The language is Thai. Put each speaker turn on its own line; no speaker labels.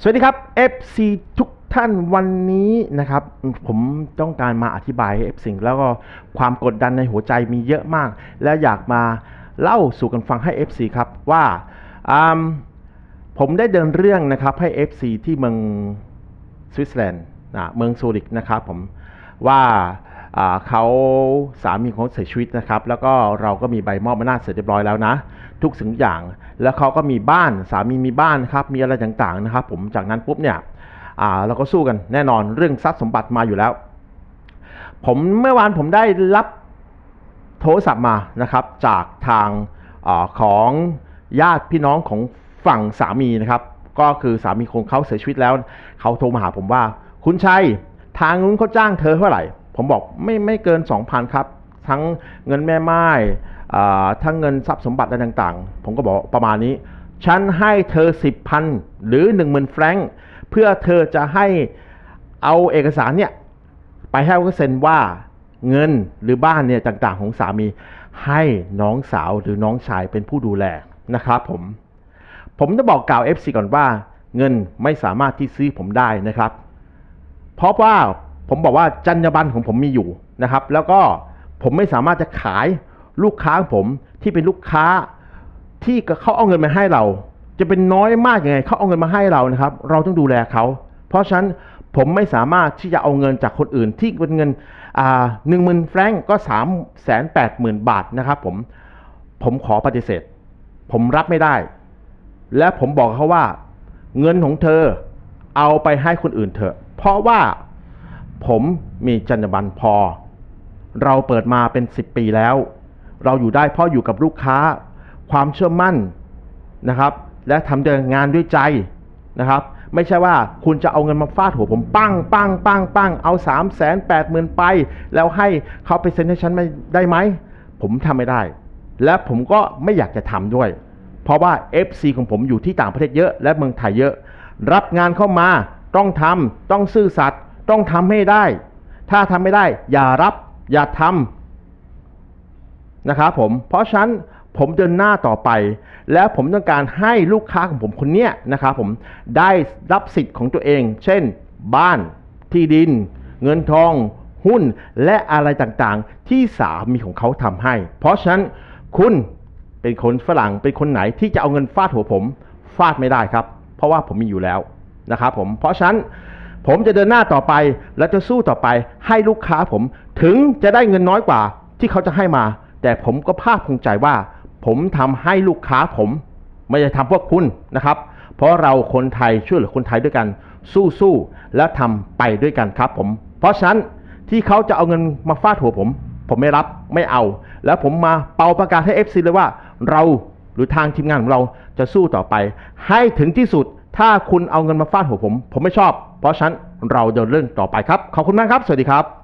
สวัสดีครับ FC ทุกท่านวันนี้นะครับ ผมต้องการมาอธิบายให้ FC แล้วก็ความกดดันในหัวใจมีเยอะมาก และอยากมาเล่าสู่กันฟังให้ FC ครับว่าผมได้เดินเรื่องนะครับให้ FC ที่เมืองสวิตเซอร์แลนด์นะเมืองซูริกนะครับผมว่า เขาสามีของเขาเสียชีวิตนะครับ แล้วก็เราก็มีใบมอบอำนาจเสร็จเรียบร้อยแล้วนะ ทุกสิ่งอย่าง แล้วเขาก็มีบ้านสามีมีบ้านครับมีอะไรต่างๆนะครับ ผมจากนั้นปุ๊บเนี่ยเราก็สู้กันแน่นอนเรื่องทรัพย์สมบัติมาอยู่แล้ว ผมเมื่อวานผมได้รับโทรศัพท์มานะครับจากทางอของญาติพี่น้องของฝั่งสามีนะครับ ก็คือสามีของเขาเสียชีวิตแล้ว เขาโทรมาหาผมว่า คุณชัยทางนู้นเขาจ้างเธอเท่าไหร่ ผมบอกไม่ไม่เกิน 2,000 ครับ ทั้งเงินแม่ไม้ทั้งเงินทรัพย์สมบัติอะไรต่างๆ ผมก็บอกประมาณนี้ ฉันให้เธอ 10,000 หรือ 10,000 แฟรงค์เพื่อเธอจะให้เอาเอกสารเนี่ย ไปให้เขาเซ็นว่าเงินหรือบ้านเนี่ยต่างๆ ของสามี ให้น้องสาวหรือน้องชายเป็นผู้ดูแลนะครับผม ผมจะบอกกล่าว FC ก่อนว่า เงินไม่สามารถที่ซื้อผมได้นะครับ เพราะว่า ผมบอกว่าจรรยาบรรณของผมมีอยู่นะครับ แล้วก็ผมไม่สามารถจะขายลูกค้าของผมที่เป็นลูกค้าที่เขาเอาเงินมาให้เรา จะเป็นน้อยมากยังไงเขาเอาเงินมาให้เรานะครับ เราต้องดูแลเขาเพราะฉะนั้นผมไม่สามารถที่จะเอาเงินจากคนอื่นที่เป็นเงินหนึ่งหมื่นแฟรงก์ก็สามแสนแปดหมื่นบาทนะครับผมผมขอปฏิเสธ ผมรับไม่ได้ และผมบอกเขาว่า เงินของเธอเอาไปให้คนอื่นเถอะ เพราะว่า ผมมีจรรยาบรรณพอ เราเปิดมาเป็น 10 ปีแล้ว เราอยู่ได้เพราะอยู่กับลูกค้า ความเชื่อมั่นนะครับ และทำเดินงานด้วยใจนะครับ ไม่ใช่ว่าคุณจะเอาเงินมาฟาดหัวผมปั้งปั้งปั้งปั้งเอา3ามแสนแปดหมื่นไป แล้วให้เขาไปเซ็นให้ฉันไม่ได้ไหม ผมทำไม่ได้ และผมก็ไม่อยากจะทำด้วย เพราะว่า FC ของผมอยู่ที่ต่างประเทศเยอะ และเมืองไทยเยอะ รับงานเข้ามาต้องทำต้องซื่อสัตย์ ต้องทำให้ได้ ถ้าทำไม่ได้ อย่ารับอย่าทำนะครับผม เพราะฉะนั้นผมเดินหน้าต่อไป แล้วผมต้องการให้ลูกค้าของผมคนเนี้ยนะครับผมได้รับสิทธิ์ของตัวเอง เช่น บ้านที่ดิน เงินทอง หุ้นและอะไรต่างๆ ที่สามีของเขาทำให้ เพราะฉะนั้นคุณเป็นคนฝรั่งเป็นคนไหนที่จะเอาเงินฟาดหัวผม ฟาดไม่ได้ครับ เพราะว่าผมมีอยู่แล้วนะครับผมเพราะฉะนั้น ผมจะเดินหน้าต่อไปและจะสู้ต่อไปให้ลูกค้าผม ถึงจะได้เงินน้อยกว่าที่เขาจะให้มา แต่ผมก็ภาคภูมิใจว่า ผมทำให้ลูกค้าผม ไม่ได้ทำพวกคุณนะครับ เพราะเราคนไทยช่วยเหลือคนไทยด้วยกัน สู้สู้ๆและทำไปด้วยกันครับผม เพราะฉะนั้นที่เขาจะเอาเงินมาฟาดหัวผม ผมไม่รับไม่เอา แล้วผมมาเป่าประกาศให้ FC เลยว่า เราหรือทางทีมงานของเราจะสู้ต่อไป ให้ถึงที่สุด ถ้าคุณเอาเงินมาฟาดหัวผม ผมไม่ชอบ เพราะฉะนั้นเราเดินเรื่องต่อไปครับ ขอบคุณมากครับ สวัสดีครับ